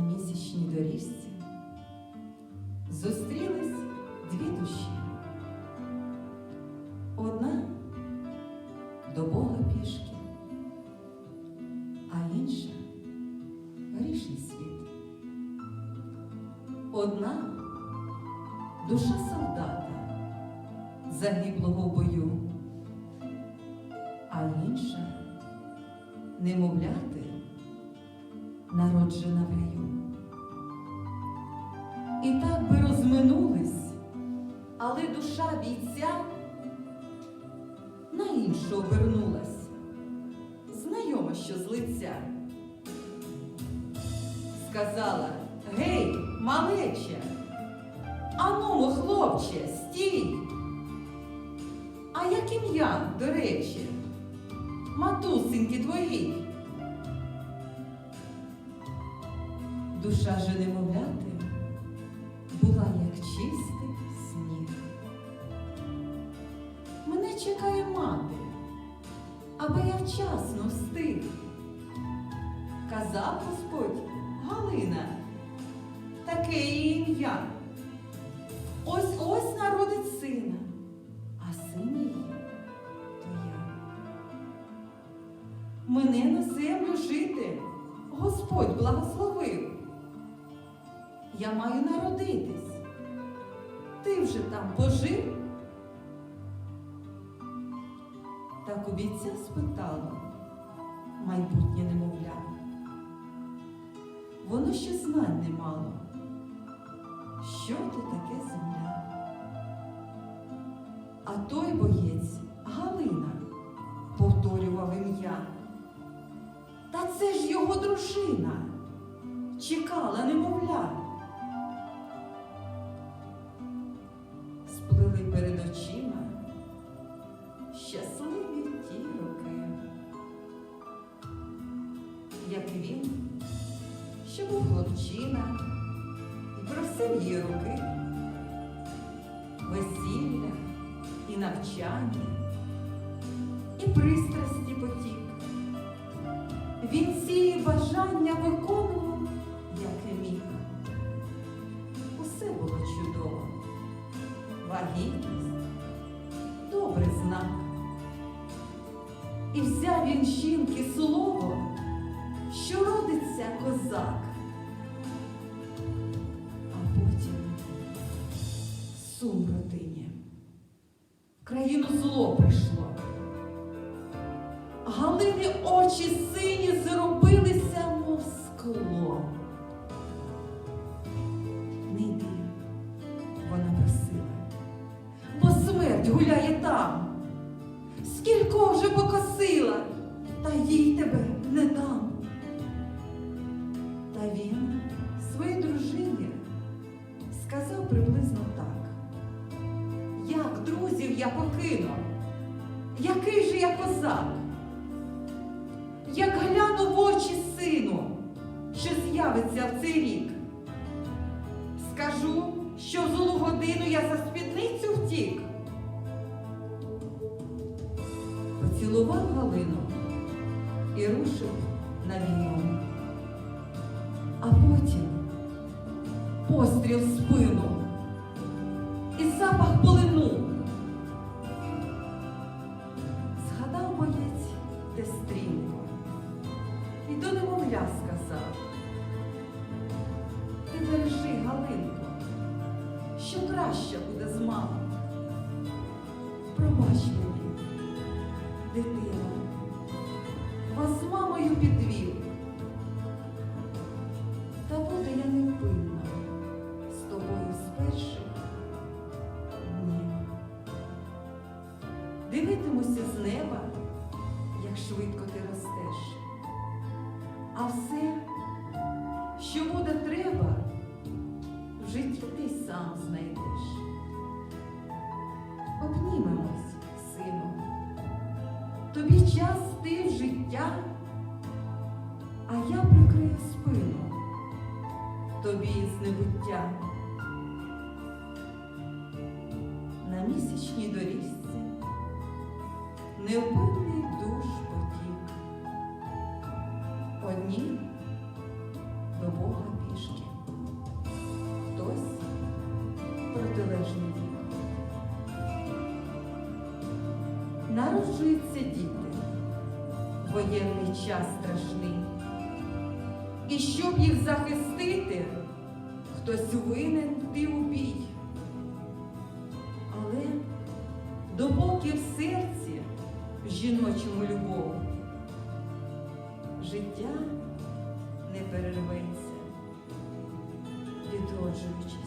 місячній доріжці зустрілись дві душі. Одна до Бога пішки, а інша грішний світ. Одна душа солдата, загиблого в бою, а інша немовляти, народжена в. І так би розминулись, але душа бійця на іншу обернулась, знайома, що з лиця. Сказала, гей, малече, аному, хлопче, стій. А як ім'я, до речі, матусеньки твої? Душа же немовляти Мене чекає мати, аби я вчасно встиг. Казав Господь Галина, таке її ім'я. Ось ось народить сина, а син її то я. Мене на землю жити Господь благословив. Я маю народитись. Ти вже там пожив? Так у бійця спитало майбутнє немовля. Воно ще знань не мало. Що то таке земля? А той боєць Галина повторював ім'я. Та це ж його дружина. Чекала немовля. Як він, що був хлопчина, і просив її руки, весілля і навчання, і пристрасті потік. Він ці бажання виконував, як і міг. Усе було чудово. Вагітність добрий знак. І взяв він жінки слово, що родиться козак. А потім сум родині. Країну зло прийшло. Галини очі сині зробилися, мов скло. Не йди, вона просила, бо смерть гуляє там. Скілько вже покосила, та їй тебе не дам. Який же я козак? Як гляну в очі сину, що з'явиться в цей рік. Скажу, що в злу годину я за спідницю втік. Поцілував Галину і рушив на війну. А потім постріл спину і запах полину. Немовля сказав. Ти бережи, Галинко, що краще буде з мамою. Пробач мені, дитино, вас з мамою підвів. Та буду я невпинна з тобою з перших днів. Дивитимуся з неба, як швидко ти ростеш. А все, що буде треба, в житті ти сам знайдеш. Обнімемось, сину. Тобі час ти в життя, а я прикрию спину тобі з небуття. На місячній доріжці невпинний душ одні до Бога пішки, хтось протилежний вік. Народжуються діти, воєнний час страшний. І щоб їх захистити, хтось винен ти у бій. Але допоки в серці в жіночому любові життя не перерветься, відроджуючись